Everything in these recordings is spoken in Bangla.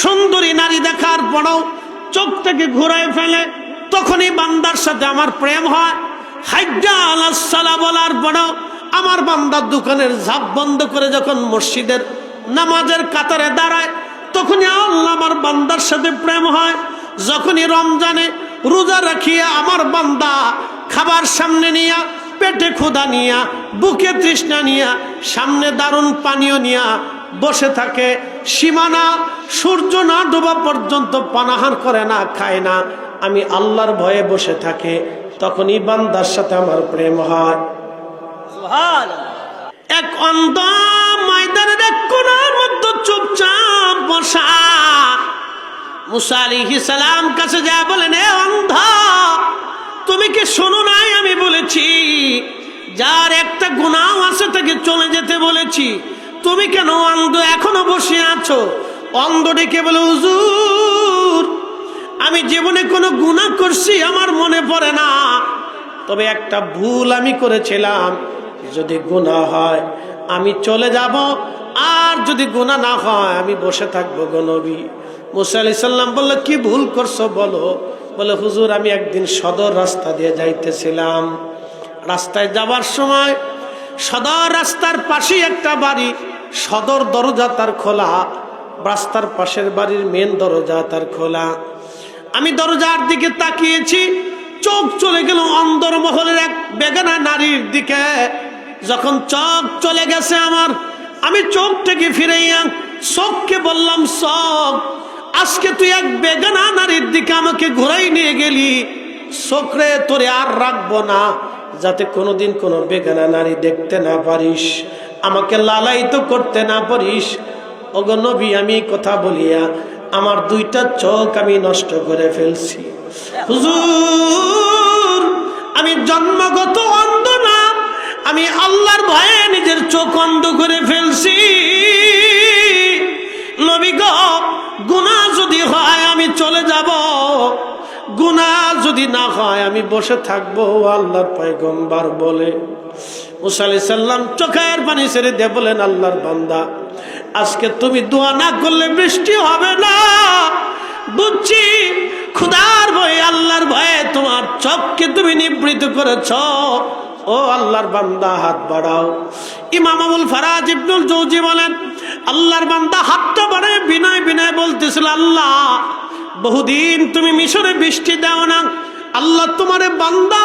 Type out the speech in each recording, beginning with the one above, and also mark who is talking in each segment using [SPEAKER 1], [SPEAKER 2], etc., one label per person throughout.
[SPEAKER 1] সুন্দরী নারী দেখার পরেও চোখ থেকে ঘুরায় ফেলে, তখনই বান্দার সাথে আমার প্রেম হয়। হাজ্জা আলাহ বলার পরেও আমার বান্দার দোকানের ঝাপ বন্ধ করে যখন মসজিদের নামাজের কাতারে দাঁড়ায়, তখনই আল্লাহ আমার বান্দার সাথে প্রেম হয়। যখনই রমজানে রোজা রাখিয়া আমার বান্দা খাবার সামনে নিয়া, পেটে ক্ষুধা নিয়া, বুকে তৃষ্ণা নিয়া, সামনে দারুণ পানীয় নিয়া বসে থাকে সীমানা সূর্য না ডোবা পর্যন্ত পানাহার করে না খায় না। আমি আল্লাহর ভয়ে বসে থাকে তখনই বান্দার সাথে আমার প্রেম হয়। এক অন্ধ ময়দানের এক কোনার মধ্যে চুপচাপ বসা। মুসা সালাম কাছে যা বলেন এ অন্ধ তুমি কি শোনো নাই? আমি বলেছি যার একটা গুণাও আছে তাকে চলে যেতে বলেছি। তুমি কেন অন্ধ এখনও বসে আছো? অন্ধ ডেকে বলে, হুজুর, আমি জীবনে কোনো গুণা করছি, আমার মনে পড়ে না। তবে একটা ভুল আমি করেছিলাম। যদি গুণা হয়, আমি চলে যাব। আর যদি গুণা না হয়, আমি বসে থাকব গনবী মুসা আলি সাল্লাম বলল, কি ভুল করছ বলো? বলে, হুজুর, আমি একদিন সদর রাস্তা দিয়ে যাইতেছিলাম। রাস্তায় যাবার সময় সদর রাস্তার পাশেই একটা বাড়ি, সদর দরজা তার খোলা, রাস্তার পাশের বাড়ির মেন দরজা তার খোলা। আমি দরজার দিকে তাকিয়েছি, চোখ চলে গেল অন্দর মহলের এক বেগানা নারীর দিকে। যখন চোখ চলে গেছে আমার, আমি চোখ থেকে ফিরাইয়া চোখকে বললাম, চোখ, আজকে তুই এক বেগানা নারীর দিকে আমাকে ঘুরাই নিয়ে গেলি। চোখরে তোরে আর রাখব না। যাতে কোনোদিন কোনো বেগানা নারী দেখতে না পারিস। আমাকে লালায়িত করতে না পারিস। ওগো নবী, আমি কথা বলিয়া আমার দুইটা চোখ আমি নষ্ট করে ফেলছি। হুজুর, আমি জন্মগত অন্ধ না। আমি আল্লাহর ভয়ে নিজের চোখ অন্ধ করে ফেলছি। নবী গো, গুনাহ যদি হয় আমি চলে যাব। গুনাহ যদি না হয়, আমি বসে থাকব আল্লাহর পয়গম্বার বলে। মুসা সাল্লাম চোখের পানি ছেড়ে দিয়ে বলেন আল্লাহর বান্দা, আজকে তুমি দোয়া না করলে বৃষ্টি হবে না। বুঝছি খুদার ভয়ে, আল্লাহর ভয়ে তোমার চোখকে তুমি নিবৃত করেছ। ও আল্লাহর বান্দা, হাত বাড়াও। ইমাম আবুল ফারাজ ইবনুল জৌজি বলেন, আল্লাহর বান্দা হাতটা বাড়ে বিনয় বিনয় বলতেছিল, আল্লাহ বহুদিন তুমি মিশরে বৃষ্টি দাও না। আল্লাহ তোমারে বান্দা,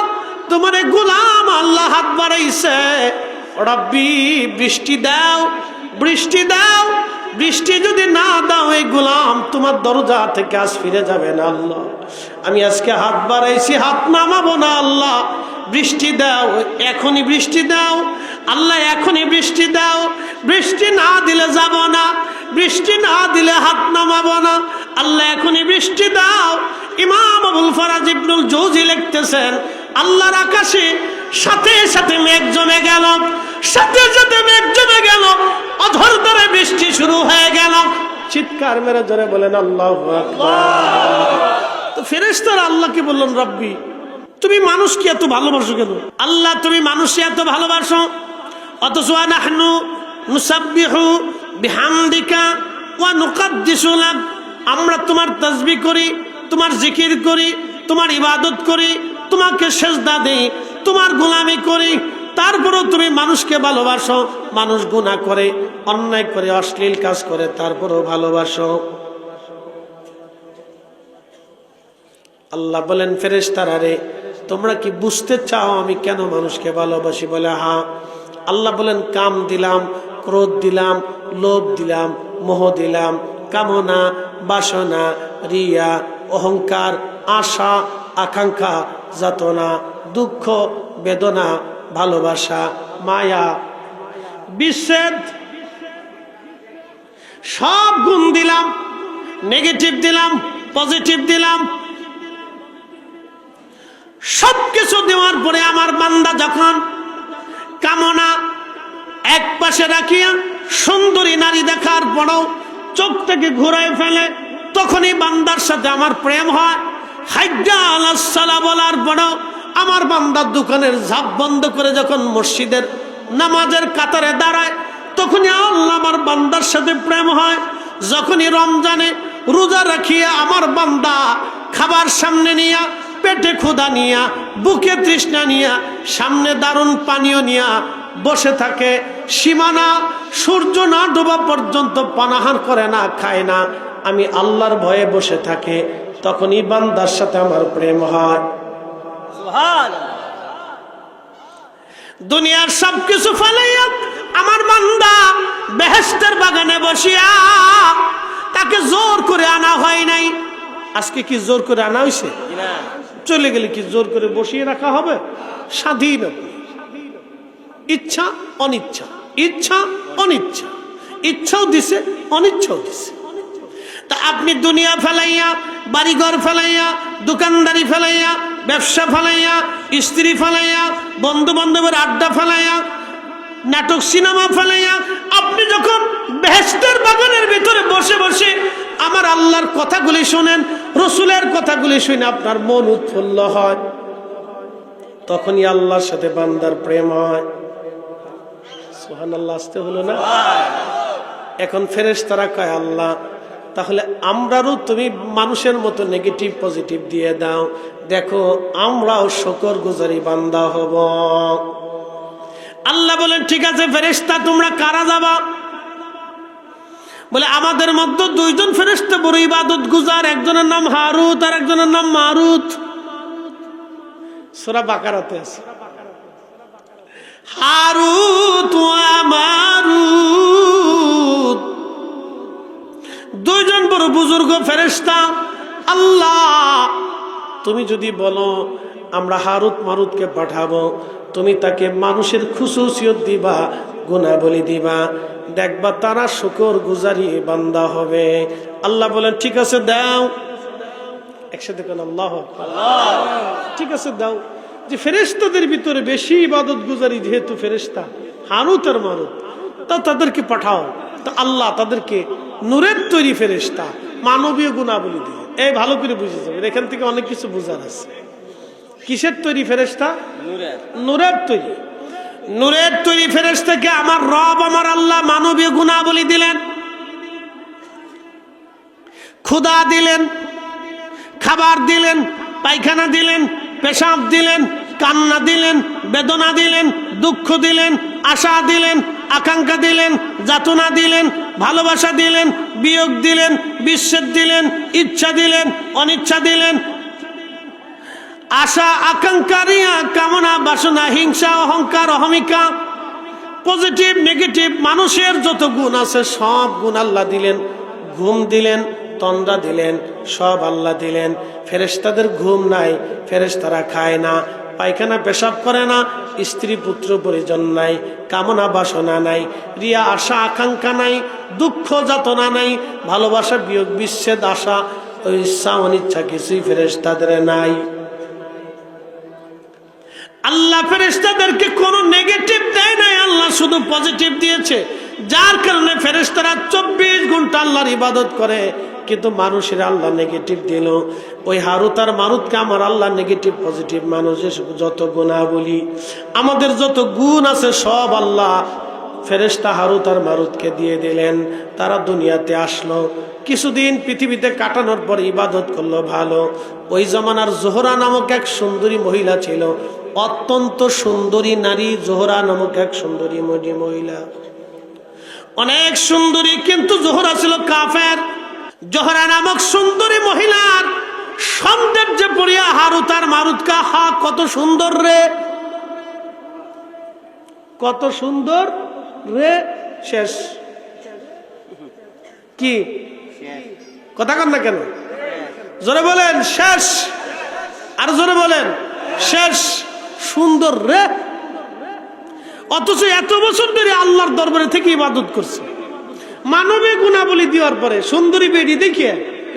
[SPEAKER 1] তোমারে গোলাম, আল্লাহ হাত বাড়াইছে। রব্বি, বৃষ্টি দাও বৃষ্টি দাও, বৃষ্টি যদি না দাও, এই গোলাম তোমার দরজা থেকে আজ ফিরে যাবে না আল্লাহ। আমি আজকে হাত বাড়াইছি, হাত নামাবো না আল্লাহ। বৃষ্টি দাও, এখনই বৃষ্টি দাও, আল্লাহ এখনই বৃষ্টি দাও। বৃষ্টি না দিলে যাব না, বৃষ্টি না দিলে হাত নামাবো না। আল্লাহ এখনই বৃষ্টি দাও। ইমাম আবুল ফরাজ ইবনুল জৌজি লিখতেছেন, আল্লাহর আকাশে সাথে সাথে মেঘ জমে গেল, সাথে সাথে মেঘ জমে গেল, অধর ধরে বৃষ্টি শুরু হয়ে গেল। চিৎকার মেরে জোরে বলেন, আল্লাহ তো ফেরেস্তার আল্লাহকে বললেন, রব্বি, তুমি মানুষকে এত ভালোবাসো কেন? আল্লাহ, তুমি মানুষকে এত ভালোবাসো। অথচ নাহনু নুসাব্বিহু বিহামদিকা ওয়া নুকাদ্দিসু লাক। আমরা তোমার তাসবিহ করি, তোমার জিকির করি, তোমার ইবাদত করি, তোমাকে সেজদা দেই, তোমার গোলামি করি। তারপরেও তুমি মানুষকে ভালোবাসো, মানুষ গুনাহ করে, অন্যায় করে, অশ্লীল কাজ করে, তারপরেও ভালোবাসো। আল্লাহ বলেন, ফেরেশতারা রে, তোমরা কি বুঝতে চাও আমি কেন মানুষকে ভালোবাসি বলে? হা আল্লাহ বলেন, কাম দিলাম, ক্রোধ দিলাম, লোভ দিলাম, মোহ দিলাম কামনা, বাসনা, রিয়া, অহংকার, আশা, আকাঙ্ক্ষা, যাতনা, দুঃখ, বেদনা, ভালোবাসা, মায়া। বিচ্ছেদ। সব গুণ দিলাম, নেগেটিভ দিলাম, পজিটিভ দিলাম। সব কিছু দেওয়ার পরে আমার বান্দা যখন কামনা এক পাশে রাখিয়া সুন্দরী নারী দেখার পরও চোখ থেকে ঘুরায় ফেলে, তখনই বান্দার সাথে আমার প্রেম হয়। হাজ্জা আলাহ বলার পরও আমার বান্দার দোকানের ঝাপ বন্ধ করে যখন মসজিদের নামাজের কাতারে দাঁড়ায়, তখনই আল্লাহ আমার বান্দার সাথে প্রেম হয়। যখনই রমজানে রোজা রাখিয়া আমার বান্দা খাবার সামনে নিয়া, পেটে ক্ষুধা নিয়া, বুকে তৃষ্ণা নিয়া, সামনে দারুণ পানীয় নিয়া বসে থাকে সীমানা সূর্য না ডোবা পর্যন্ত পানাহার করে না খায় না। আমি আল্লাহর ভয়ে বসে থাকে তখনই বান্দার সাথে আমার প্রেম হয়। দুনিয়ার সবকিছু ফেলাইয়া আমার বান্দা বেহেস্তের বাগানে বসিয়া তাকে জোর করে আনা হয় নাই। আজকে কি জোর করে আনা হয়েছে চলে গেলে কি জোর করে বসিয়ে রাখা হবে? স্বাধীন। ইচ্ছা, অনিচ্ছা। ইচ্ছা, অনিচ্ছা। ইচ্ছাও দিছে, অনিচ্ছাও দিছে। তা আপনি দুনিয়া ফেলাইয়া, বাড়িঘর ফেলাইয়া, দোকানদারি ফেলাইয়া, ব্যবসা ফেলাইয়া, স্ত্রী ফেলাইয়া বন্ধু বান্ধবের আড্ডা ফেলাইয়া, নাটক, সিনেমা ফেলাইয়া, আপনি যখন বেহেস্তের বাগানের ভিতরে বসে বসে আমার আল্লাহর কথাগুলি শোনেন, রসুলের কথাগুলি শুনে আপনার মন উৎফুল্ল হয়। তখনই আল্লাহর সাথে বান্দার প্রেম হয়। আসতে হলো না? এখন ফেরেস তারা কয়, আল্লাহ, তাহলে আমরারও তুমি মানুষের মতো নেগেটিভ পজিটিভ দিয়ে দাও। দেখো, আমরাও শকর গুজারি বান্দা হব। আল্লাহ বলেন, ঠিক আছে ফেরেস্তা তোমরা কারা যাবা? বলে, আমাদের মধ্যে দুইজন ফেরেস্তা বড় ইবাদত গুজার, একজনের নাম হারুত আর একজনের নাম মারুত। সোরা বাকারাতে আছে। হারুত ওয়া মারুত দুইজন বড় বুজুর্গ ফেরেস্তা আল্লাহ তুমি যদি বলো আমরা হারুত মারুতকে পাঠাবো তুমি তাকে মানুষের খুশুসিয়ত দিবা গুণাবলী দিবা দেখবা তারা শুকর গুজারি বান্দা হবে। আল্লাহ বলেন ঠিক আছে দাও। একসাথে কেন আল্লাহ ঠিক আছে দাও। যে ফেরেস্তাদের ভিতরে বেশি ইবাদত গুজারি যেহেতু ফেরেস্তা হানুত আর মারুত তা তাদেরকে পাঠাও। তা আল্লাহ তাদেরকে নূরের তৈরি ফেরেস্তা মানবীয় গুণাবলী দিয়ে। এই ভালো করে বুঝে যাবে এখান থেকে অনেক কিছু বোঝার আছে। কিসের তৈরি ফেরেস্তা নূরের। তৈরি। নূরের তৈরি ফেরেস্তাকে আমার রব আমার আল্লাহ মানবীয় গুণাবলী দিলেন। ক্ষুদা দিলেন খাবার দিলেন পায়খানা দিলেন পেশাব দিলেন, কান্না দিলেন, বেদনা দিলেন, দুঃখ দিলেন, আশা দিলেন, আকাঙ্ক্ষা দিলেন, যাতনা দিলেন, ভালোবাসা দিলেন, বিয়োগ দিলেন, বিচ্ছেদ দিলেন, ইচ্ছা দিলেন, অনিচ্ছা দিলেন। আশা আকাঙ্ক্ষারিয়া কামনা, বাসনা, হিংসা, অহংকার, অহমিকা, পজিটিভ, নেগেটিভ, মানুষের যত গুণ আছে, সব গুণ আল্লাহ দিলেন, ঘুম দিলেন তন্দ্রা দিলেন, সব আল্লাহ দিলেন। ফেরেশতাদের ঘুম নাই, ফেরেশতারা খায় না, পায়খানা পেশাব করে না, স্ত্রী পুত্র পরিজন নাই, কামনা বাসনা নাই, রিয়া আশা আকাঙ্ক্ষা নাই, দুঃখ যাতনা নাই, ভালোবাসা বিয়োগ বিচ্ছেদ আশা, ওই ইচ্ছা অনিচ্ছা কিছুই ফেরেশতাদের নাই। আল্লাহ ফেরেস্তাদেরকে কোনো নেগেটিভ দেয় নাই, আল্লাহ শুধু পজিটিভ দিয়েছে। যার কারণে ফেরেস্তারা চব্বিশ ঘণ্টা আল্লাহর ইবাদত করে। কিন্তু মানুষের আল্লাহ নেগেটিভ দিল। ওই হারুত আর মারুতকে আমার আল্লাহ নেগেটিভ পজিটিভ মানুষের যত গুণা বলি আমাদের যত গুণ আছে সব আল্লাহ ফেরেস্তা হারুত আর মারুতকে দিয়ে দিলেন। তারা দুনিয়াতে আসলো। কিছুদিন পৃথিবীতে কাটানোর পর ইবাদত করল ভালো। ওই জমানার জোহরা নামক এক সুন্দরী মহিলা ছিল। অত্যন্ত সুন্দরী নারী, জোহরা নামক এক সুন্দরী মহি- মহিলা। অনেক সুন্দরী, কিন্তু জোহরা ছিল কাফের। জোহরা নামক সুন্দরী মহিলার সৌন্দর্য পড়িয়া হারুত আর মারুতকা, হা, কত সুন্দর রে। কত সুন্দর রে, শেষ। কি? কথা কন না কেন? জোরে বলেন, শেষ। আর জোরে বলেন, শেষ। সুন্দর রে। অথচ এত বছর ধরে আল্লাহর দরবারে থেকে ইবাদত করছে। মানবিক গুণাবলী দেওয়ার পরে, সুন্দরী বেডি দেখিয়ে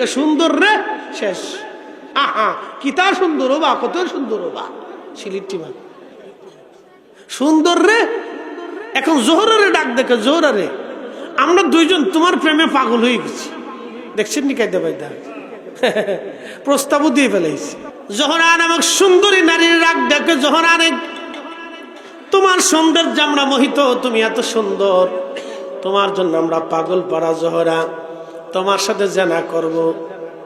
[SPEAKER 1] সুন্দর রে, শেষ। আহা কিতা সুন্দর বা কত সুন্দর বা সিলিটি বা সুন্দর রে? এখন জোহরারে ডাক দেখে, জোহরারে। আমরা দুইজন, তোমার প্রেমে পাগল হয়ে গেছি। দেখছেন নি কায়দা বাইদা প্রস্তাবও দিয়ে ফেলেছি জোহরা নামক সুন্দরী নারীর রাগ দেখে জোহরা রে তোমার সৌন্দর্য আমরা মোহিত, তুমি এত সুন্দর। তোমার জন্য আমরা পাগল পাড়া জহরা তোমার সাথে জানা করব।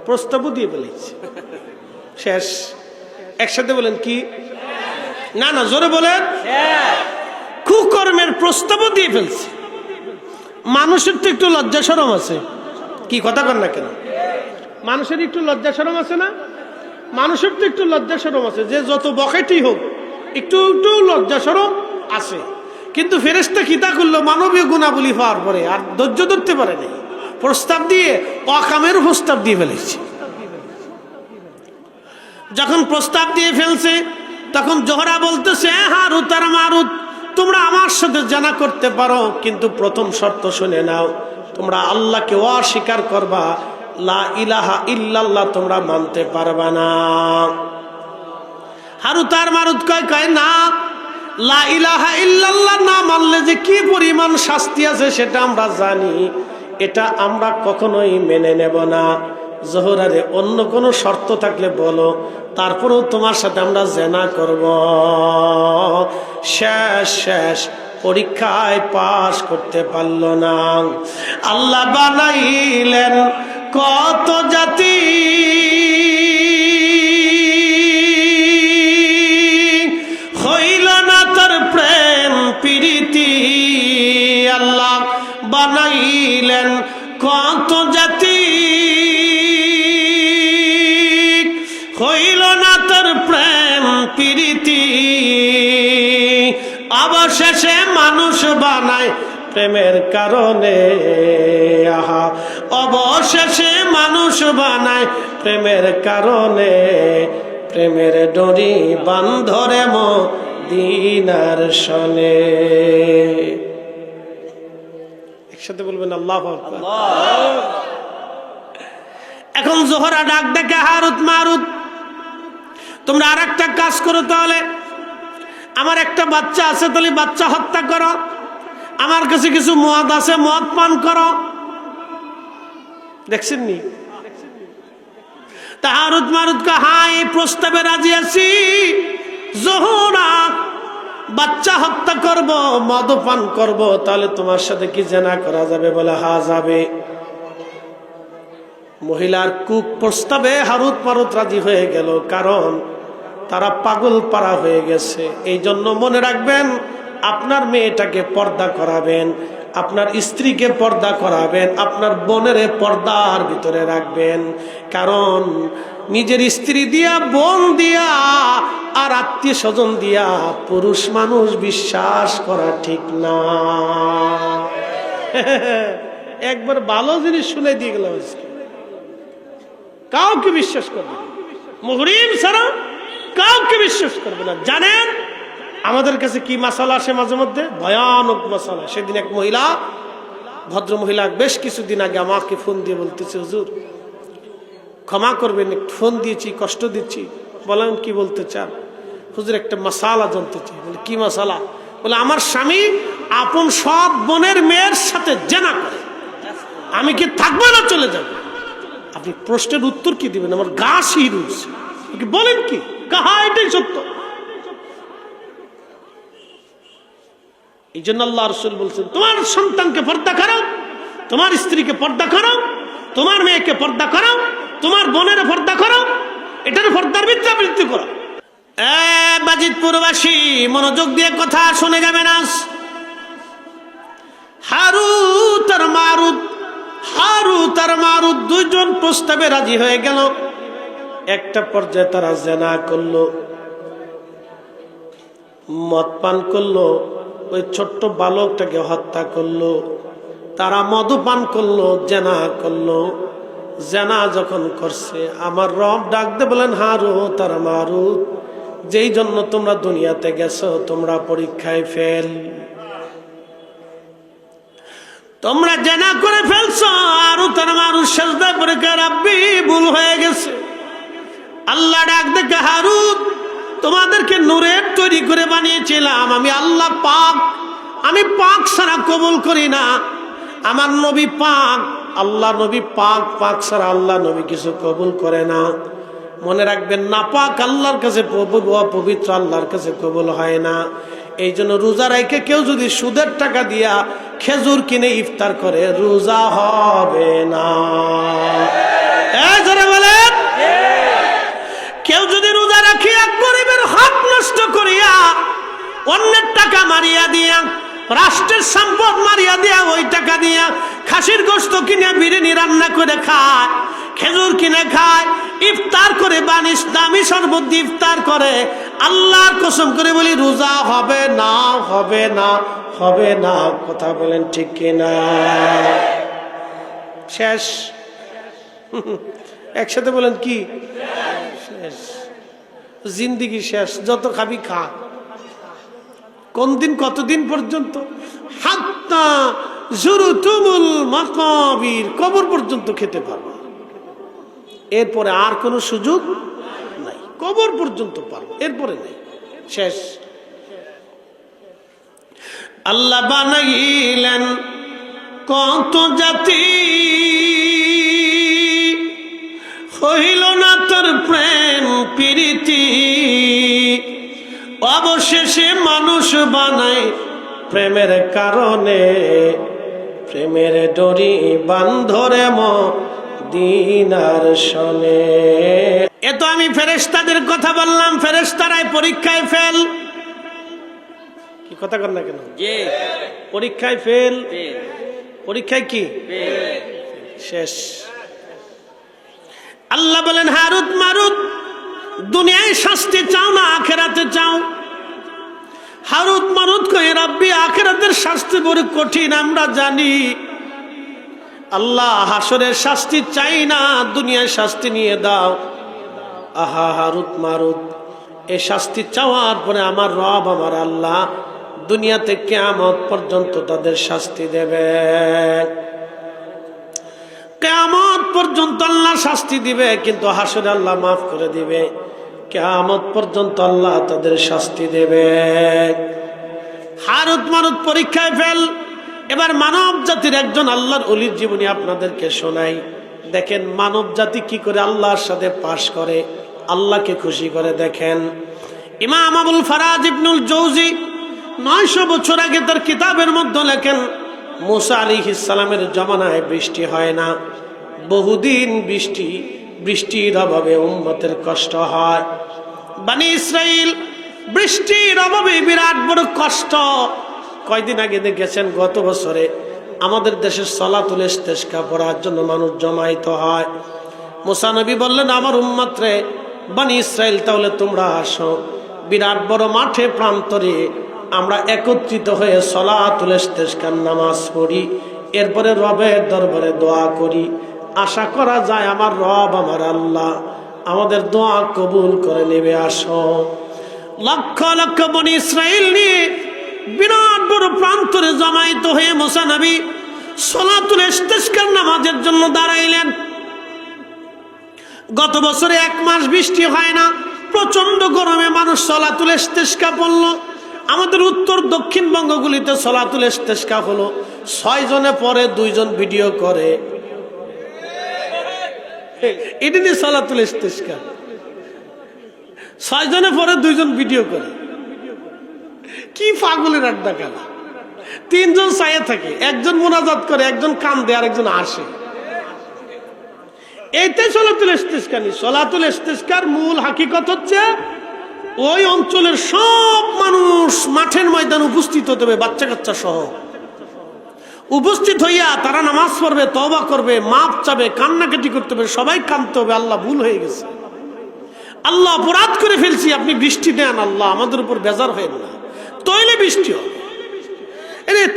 [SPEAKER 1] প্রস্তাবও দিয়ে ফেলেছি শেষ। একসাথে বলেন কি? না না, জোরে বলেন। কুকর্মের প্রস্তাবও দিয়ে ফেলছে। মানুষের তো একটু লজ্জা সরম আছে। কি কথা কর না কেন? মানুষের একটু লজ্জা সরম আছে না? মানুষের তো একটু লজ্জা সরম আছে। যে যত বকেটি হোক, একটু একটু লজ্জা সরম আছে। কিন্তু ফেরেস্তা খিতা করল? মানবীয় গুণাবলী পাওয়ার পরে আর ধৈর্য ধরতে পারে নাই। প্রস্তাব দিয়ে অকামের প্রস্তাব দিয়ে ফেলেছে। যখন প্রস্তাব দিয়ে ফেলছে, তখন জোহরা বলতেছে হারুত আর মারুত, তোমরা আমার সাথে জানা করতে পারো, কিন্তু প্রথম শর্ত শুনে নাও, তোমরা আল্লাহকে অস্বীকার করবা, লা ইলাহা ইল্লাল্লাহ তোমরা মানতে পারবা না। হারুত আর মারুত কয় কয় না লা ইলাহা ইল্লাল্লাহ না মানলে যে কি পরিমাণ শাস্তি আছে সেটা আমরা জানি। এটা আমরা কখনোই মেনে নেব না। জোহরারে অন্য কোনো শর্ত থাকলে বলো, তারপরেও তোমার সাথে আমরা জেনা করব। শেষ শেষ, পরীক্ষায় পাশ করতে পারল না। আল্লাহ বানাইলেন কত জাতি। বানাইলেন কত জাতি হইল না তোর প্রেম প্রীতি? অবশেষে মানুষ বানায় প্রেমের কারণে। আহা, অবশেষে মানুষ বানায় প্রেমের কারণে। প্রেমের ডরি বান্ধরে মো দিনার শনে একসাথে বলবেন, আল্লাহ এখন জোহরা ডাক দেখে, হারুত মারুত, তোমরা আর একটা কাজ করো তাহলে। আমার একটা বাচ্চা আছে, তাহলে বাচ্চা হত্যা করো। আমার কাছে কিছু মদ আছে, মদ পান করো। দেখছেন নি তা হারুত মারুত কা এই প্রস্তাবে রাজি আছি। জোহরা বাচ্চা হত্যা করব, মদপান করব, তাহলে তোমার সাথে কি জেনা করা যাবে বলে হা যাবে। মহিলার কুক প্রস্তাবে হারুত পারুত রাজি হয়ে গেল, কারণ তারা পাগল পাড়া হয়ে গেছে। এই জন্য মনে রাখবেন, আপনার মেয়েটাকে পর্দা করাবেন। আপনার স্ত্রীকে পর্দা করাবেন, আপনার বোনের পর্দার ভিতরে রাখবেন। কারণ নিজের স্ত্রী দিয়া, বোন দিয়া, আর আত্মীয় স্বজন দিয়া পুরুষ মানুষ বিশ্বাস করা ঠিক না। একবার ভালো জিনিস শুনে দিয়ে আজকে। কাউকে বিশ্বাস করবে মুহরিম ছাড়া কাউকে বিশ্বাস করবে না। জানেন আমাদের কাছে কি মশালা আসে মাঝে মধ্যে? ভয়ানক মশালা সেদিন এক মহিলা ভদ্র মহিলা বেশ কিছুদিন আগে আমাকে ফোন দিয়ে বলতেছে, হুজুর, ক্ষমা করবেন, একটু ফোন দিয়েছি, কষ্ট দিচ্ছি। বলেন কি বলতে চান? হুজুর, একটা মশালা জানতে চাই। বলে, কি মশালা? বলে, আমার স্বামী আপন সব বোনের মেয়ের সাথে জেনা করে। আমি কি থাকব না চলে যাব? আপনি প্রশ্নের উত্তর কি দিবেন? আমার গা শির বলেন কি? কাহা এটাই সত্য। এই জন্য আল্লাহ রসুল বলছেন, তোমার সন্তানকে পর্দা করো, তোমার স্ত্রীকে পর্দা করো, তোমার মেয়েকে পর্দা করো, তোমার বোনের পর্দা করো, এটার পর্দার বৃত্তাবৃত্তি করো। এ বাজিতপুরবাসী, মনোযোগ দিয়ে কথা শুনে যাবেন আজ হারুত আর মারুত, হারুত আর মারুত দুইজন প্রস্তাবে রাজি হয়ে গেল। একটা পর্যায়ে তারা জেনা করল, মদ পান করল ওই ছোট্ট বালকটাকে হত্যা করল, তারা মধুপান করল, জেনা করল। জেনা যখন করছে, আমার রব ডাকতে বলেন হারু তার মারুত, যেই জন্য তোমরা দুনিয়াতে গেছো, তোমরা পরীক্ষায় ফেল। তোমরা জেনা করে ফেলছো আরও তার মানুষ সেজদা করে রাব্বি, ভুল হয়ে গেছে। আল্লাহ ডাক দেখে হারুত তোমাদেরকে নূরের তৈরি করে বানিয়েছিলাম। আমি আল্লাহ পাক, আমি পাক ছাড়া কবুল করি না। আমার নবী পাক আল্লাহ নবী পাক পাক ছাড়া আল্লাহ নবী কিছু কবুল করে না। মনে রাখবেন না পাক আল্লাহর কাছে পবিত্র আল্লাহর কাছে কবুল হয় না। এই জন্য রোজা রাইকে কেউ যদি সুদের টাকা দিয়া খেজুর কিনে ইফতার করে, রোজা হবে না এই যারা বলেন কেউ যদি রোজা রাখিয়া গরিবের হক নষ্ট করিয়া, অন্যের টাকা মারিয়া দিয়া, রাষ্ট্রের সম্পদ মারিয়া দিয়া ওই টাকা দিয়া খাসির গোস্ত কিনে, বিরিয়ানি রান্না করে খায়, খেজুর কিনে খায়, ইফতার করে বানিস দামি শরবত ইফতার করে। আল্লাহর কসম করে বলি, রোজা হবে না হবে না হবে না, কথা বলেন ঠিক কিনা? শেষ। একসাথে বলেন কি? শেষ। জিন্দিগি শেষ, যত খাবি খা। কোন দিন, কতদিন পর্যন্ত? হাত্তা জুরু তুমুল মাকাবির, কবর পর্যন্ত খেতে পারব। এরপরে আর কোনো সুযোগ নাই। কবর পর্যন্ত পারব, এরপরে নাই। শেষ। আল্লাহ বানাইলেন কত জাতি, হইল না তোর প্রেম প্রীতি। অবশেষে মানুষ বানায় প্রেমের কারণে। প্রেমের ডরি বান্ধরে ম দিনার শনে। এ তো আমি ফেরেস্তাদের কথা বললাম ফেরেস্তারাই পরীক্ষায় ফেল। কি কথা কর না কেন? পরীক্ষায় ফেল।
[SPEAKER 2] ফেল
[SPEAKER 1] পরীক্ষায় কি? শেষ। আল্লাহ বলেন, হারুত মারুত, দুনিয়ায় শাস্তি চাও না, আখেরাতে চাও। হারুত মারুত কয়ে রাব্বি, আখেরাতের শাস্তি বড় কঠিন, আমরা জানি। আল্লাহ হাসরের শাস্তি চাই না, দুনিয়ায় শাস্তি নিয়ে দাও। আহা, হারুত মারুত, এ শাস্তি চাওয়ার পরে আমার রব, আমার আল্লাহ দুনিয়াতে কেয়ামত পর্যন্ত তাদের শাস্তি দেবে কেয়ামত পর্যন্ত আল্লাহ শাস্তি দিবে, কিন্তু হাসরে আল্লাহ মাফ করে দিবে। কেয়ামত পর্যন্ত আল্লাহ তাদের শাস্তি দেবে। হারুত মারুত পরীক্ষায় ফেল। এবার মানব জাতির একজন আল্লাহর অলির জীবনী আপনাদেরকে শোনাই। দেখেন, মানব জাতি কি করে আল্লাহর সাথে পাশ করে, আল্লাহকে খুশি করে দেখেন। ইমাম আবুল ফারাজ ইবনুল জৌজি নয়শো বছর আগে তার কিতাবের মধ্যে লেখেন, মুসা আলী ইসালামের জমানায় বৃষ্টি হয় না। বহুদিন বৃষ্টি, বৃষ্টির অভাবে উম্মতের কষ্ট হয়। বানি ইসরাইল, বৃষ্টির অভাবে বিরাট বড় কষ্ট। কয়দিন আগে দেখেছেন গত বছরে, আমাদের দেশের সলাতুল ইস্তেস্কা পড়ার জন্য মানুষ জমাইত হয়। মুসানবী বললেন, আমার উম্মাত্রে বানি ইসরাইল, তাহলে তোমরা আসো। বিরাট বড় মাঠে, প্রান্তরে আমরা একত্রিত হয়ে সলাতুল ইস্তেস্কার নামাজ পড়ি। এরপরে রবের দরবারে দোয়া করি। আশা করা যায় আমার রব, আমার আল্লাহ। আমাদের দোয়া কবুল করে নেবে, আসো। লক্ষ লক্ষ বনি ইসরায়েল নিয়ে বিরাট বড় প্রান্তরে জমায়িত হয়ে মোসা নবী সলাতুল ইস্তেস্কার নামাজের জন্য দাঁড়াইলেন। গত বছরে এক মাস বৃষ্টি হয় না প্রচণ্ড গরমে মানুষ সলাতুল ইস্তেস্কা পড়ল। আমাদের উত্তর দক্ষিণবঙ্গগুলিতে সলাতুল ইস্তেস্কা হলো। ছয় জনে পরে দুইজন ভিডিও করে। এটা নিয়ে সলাতুল ইস্তেস্কা ছয় জনে পরে দুইজন ভিডিও করে। কি পাগলের আড্ডা খেলা। তিনজন চাইয়ে থাকে, একজন মোনাজাত করে, একজন কান্দে আর একজন আসে। এইটাই সলাতুল ইস্তেস্কানি সলাতুল ইস্তেস্কার মূল হাকিকত হচ্ছে, ওই অঞ্চলের সব মানুষ মাঠের ময়দান উপস্থিত হতে হবে বাচ্চা কাচ্চা সহ। উপস্থিত হইয়া তারা নামাজ পড়বে তবা করবে, মাপ চাবে, কান্নাকাটি করতে হবে, সবাই কানতে হবে, আল্লাহ ভুল হয়ে গেছে। আল্লাহ অপরাধ করে ফেলছি, আপনি বৃষ্টি দেন আল্লাহ, আমাদের উপর বেজার হয়েন না। তৈলে বৃষ্টি হবে।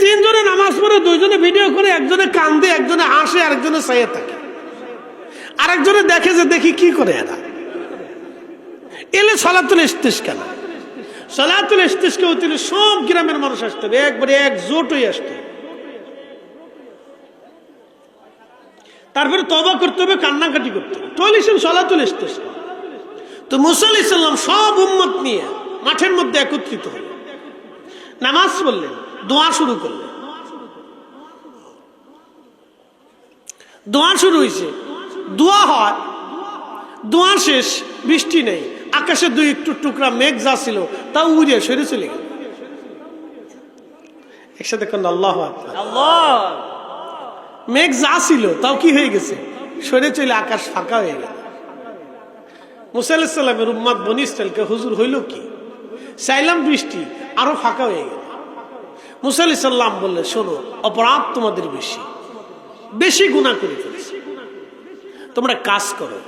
[SPEAKER 1] তিনজনে নামাজ পড়ে, দুইজনে ভিডিও করে, একজনে কান্দে, একজনে হাসে, আরেকজনে চাইয়ে থাকে। আরেকজনে দেখে যে দেখি কি করে এরা। এলে সলাতুল ইস্তিস কেন? সলাতুল ইস্তিসকে সব গ্রামের মানুষ আসতে হবে, একবারে একজোট হয়ে আসতে হবে। তারপরে তবা করতে হবে, কান্নাকাটি করতে হবে। তৈলিসেন সলাতুল ইস্তিস তো মুসাল ইসলাম সব উম্মত নিয়ে মাঠের মধ্যে একত্রিত হল নামাজ পড়লেন, দোয়া শুরু করলেন। দোয়া শুরু হয়েছে। দোয়া হয়। দোয়া শেষ, বৃষ্টি নেই। আকাশে দুই একটু টুকরা মেঘ যা ছিল, তা উড়িয়ে সরে চলে গেল। একসাথে কোন আল্লাহ! মেঘ যা ছিল, তাও কি হয়ে গেছে? সরে চলে আকাশ ফাঁকা হয়ে গেল। মুসাল্লামের উম্মাদ বনি ইসরায়েলকে হুজুর হইল কি? চাইলাম বৃষ্টি, আরও ফাঁকা হয়ে গেল। মুসাল্লি সাল্লাম বললে, শোনো, অপরাধ তোমাদের বেশি। বেশি গুণা করে ফেলেছে। তোমরা কাজ করো।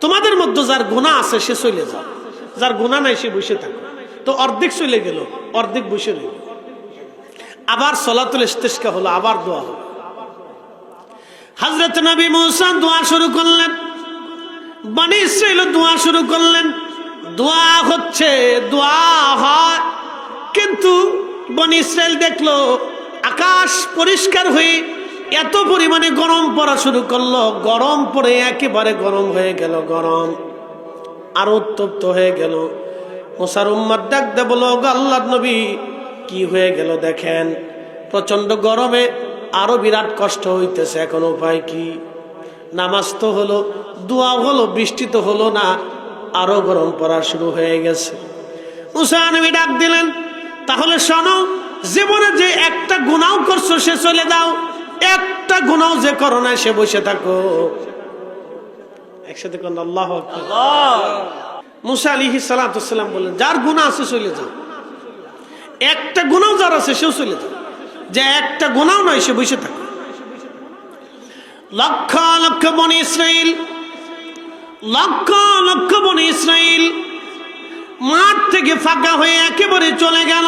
[SPEAKER 1] তোমাদের মধ্যে যার গুণা আছে, সে চলে যাও। যার গুণা নাই, সে বসে থাকো। তো অর্ধেক চলে গেল, অর্ধেক বসে রইল। আবার সলাতুল ইস্তেস্কা হলো, আবার দোয়া হলো। হজরত নবী মুসা দোয়া শুরু করলেন। বানি ইসরাইল দোয়া শুরু করলেন। দোয়া হচ্ছে, দোয়া হয়। কিন্তু বনি ইসরায়েল দেখল, আকাশ পরিষ্কার হয়ে এত পরিমাণে গরম পড়া শুরু করল। গরম পড়ে একেবারে গরম হয়ে গেল, গরম। আর উত্তপ্ত হয়ে গেল। মোসার উম্মার ডাক দে বলো গো আল্লাহ নবী, কি হয়ে গেল দেখেন? প্রচণ্ড গরমে আরও বিরাট কষ্ট হইতেছে, এখন উপায় কি? নামাজ তো হলো, দোয়া হলো, বৃষ্টি তো হলো না, আরও গরম পড়া শুরু হয়ে গেছে। ডাক দিলেন, তাহলে শোনো, জীবনে যে একটা গুণাও করছ, সে চলে দাও একটা গুণাও যে করো না, সে বসে থাকো। একসাথে আল্লাহ মুসা আলী সালাম বললেন, যার গুণা আছে, চলে যাও। একটা গুণাও যার আছে, সেও চলে যাও। যে একটা গুণাও নয়, সে বসে থাকে। লক্ষ লক্ষ বনি ইসরাইল, লক্ষ লক্ষ বনি ইসরাইল মাঠ থেকে ফাঁকা হয়ে একেবারে চলে গেল।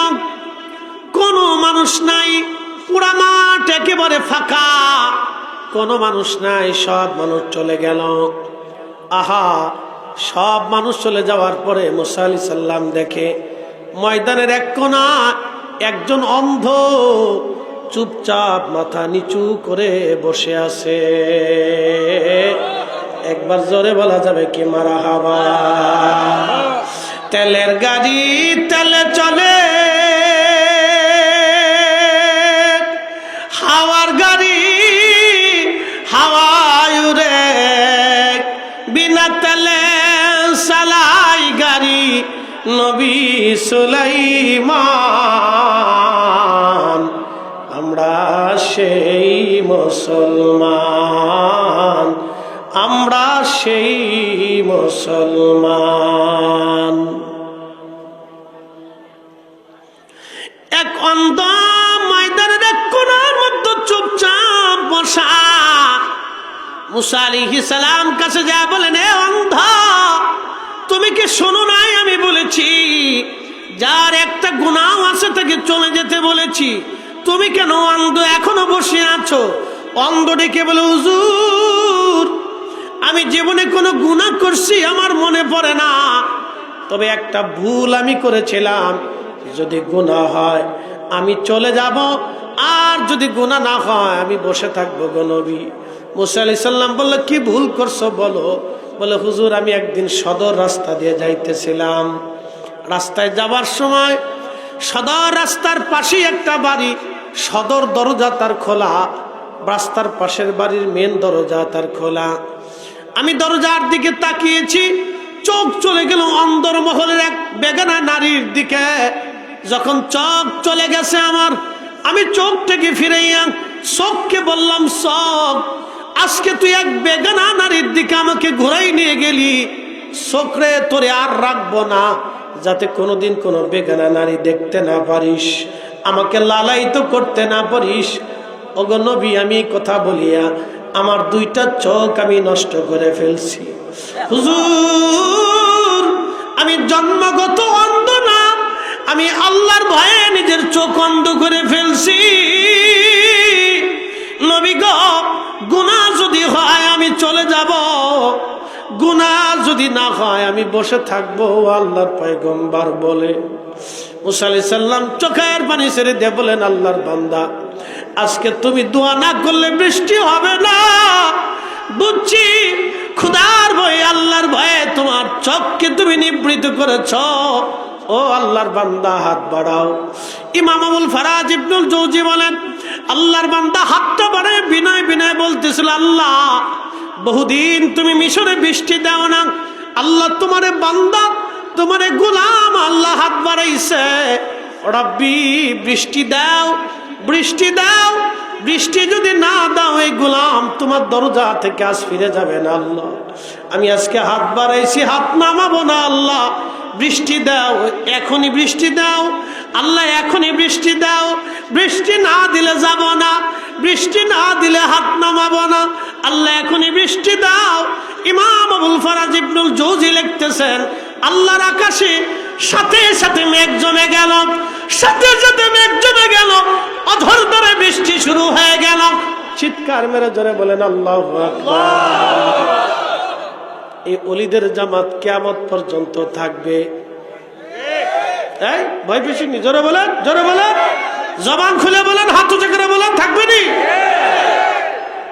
[SPEAKER 1] কোনো মানুষ নাই, পুরা মাঠ একেবারে ফাঁকা। কোনো মানুষ নাই, সব মানুষ চলে গেল। আহা, সব মানুষ চলে যাওয়ার পরে মুসা সাল্লাম দেখে, ময়দানের এক কোনা একজন অন্ধ চুপচাপ মাথা নিচু করে বসে আছে। একবার জোরে বলা যাবে কি মারা হাওয়া তেলের গাড়ি, তেলে চলে। হাওয়ার গাড়ি, হাওয়ায় উড়ে। বিনা তেলে সালাই গাড়ি, নবী সুলাইমান। আমরা সেই মুসলমান, আমরা সেই মুসলমান। এক অন্ধ ময়দানের এক কোনার মধ্যে চুপচাপ বসা, মুসা সালাম কাছে যা বলেন অন্ধ, তুমি কি শোনো নাই? আমি বলেছি, যার একটা গুণাও আছে তাকে চলে যেতে বলেছি। তুমি কেন অন্ধ এখনও বসে আছো? অন্ধ ডেকে বলে, হুজুর, আমি জীবনে কোনো গুণা করছি, আমার মনে পড়ে না। তবে একটা ভুল আমি করেছিলাম। যদি গুণা হয়, আমি চলে যাব। আর যদি গুণা না হয়, আমি বসে থাকব গনবী মুসা আলি সাল্লাম বলল, কি ভুল করছ বলো? বলে, হুজুর, আমি একদিন সদর রাস্তা দিয়ে যাইতেছিলাম। রাস্তায় যাবার সময় সদর রাস্তার পাশেই একটা বাড়ি, সদর দরজা তার খোলা, রাস্তার পাশের বাড়ির মেন দরজা তার খোলা। আমি দরজার দিকে তাকিয়েছি, চোখ চলে গেল অন্দর মহলের এক বেগানা নারীর দিকে। যখন চোখ চলে গেছে আমার, আমি চোখ থেকে ফিরাইয়া চোখকে বললাম, চোখ, আজকে তুই এক বেগানা নারীর দিকে আমাকে ঘুরাই নিয়ে গেলি। চোখরে তোরে আর রাখব না। যাতে কোনোদিন কোনো বেগানা নারী দেখতে না পারিস। আমাকে লালায়িত করতে না পারিস। ওগো নবী, আমি কথা বলিয়া আমার দুইটা চোখ আমি নষ্ট করে ফেলছি। হুজুর, আমি জন্মগত অন্ধ না, আমি আল্লাহর ভয়ে নিজের চোখ অন্ধ করে ফেলছি। নবী গুণা যদি হয় আমি চলে যাব। গুণা যদি না হয়, আমি বসে থাকব আল্লাহর পয়গম্বার বলে। মুসালি সাল্লাম চোখের পানি ছেড়ে দিয়ে বলেন, আল্লাহর বান্দা, আজকে তুমি দোয়া না করলে বৃষ্টি হবে না। বুঝছি খুদার ভয়ে, আল্লাহর ভয়ে তোমার চোখকে তুমি নিবৃত করেছ। ও আল্লাহর বান্দা, হাত বাড়াও। ইমাম আবুল ফারাজ ইবনুল জৌজি বলেন, আল্লাহর বান্দা হাতটা বাড়ায় বিনয় বিনয় বলতেছিল, আল্লাহ বহুদিন তুমি মিশরে বৃষ্টি দাও না। আল্লাহ তোমারে বান্দা, তোমারে গোলাম, আল্লাহ হাত বাড়াইছে। রব্বি, বৃষ্টি দাও বৃষ্টি দাও, বৃষ্টি যদি না দাও, এই গোলাম তোমার দরজা থেকে আজ ফিরে যাবে না আল্লাহ। আমি আজকে হাত বাড়াইছি, হাত নামাবো না আল্লাহ। বৃষ্টি দাও, এখনই বৃষ্টি দাও। আল্লাহ, এখনই বৃষ্টি দাও। বৃষ্টি না দিলে যাব না, বৃষ্টি না দিলে হাত নামাবো না। আল্লাহ এখনই বৃষ্টি দাও। ইমাম আবুল ফরাজ ইবনুল জৌজি লিখতেছেন, আল্লাহর আকাশে সাথে সাথে মেঘ জমে গেল, সাথে সাথে মেঘ জমে গেল, অধর ধরে বৃষ্টি শুরু হয়ে গেল। চিৎকার মেরে জোরে বলেন, আল্লাহ এই অলিদের জামাত কেয়ামত পর্যন্ত থাকবে। ভয় পেয়েছেন জোরে বলেন জোরে বলেন। জবান খুলে বলেন, হাত উঁচু করে বলেন, থাকবে নি?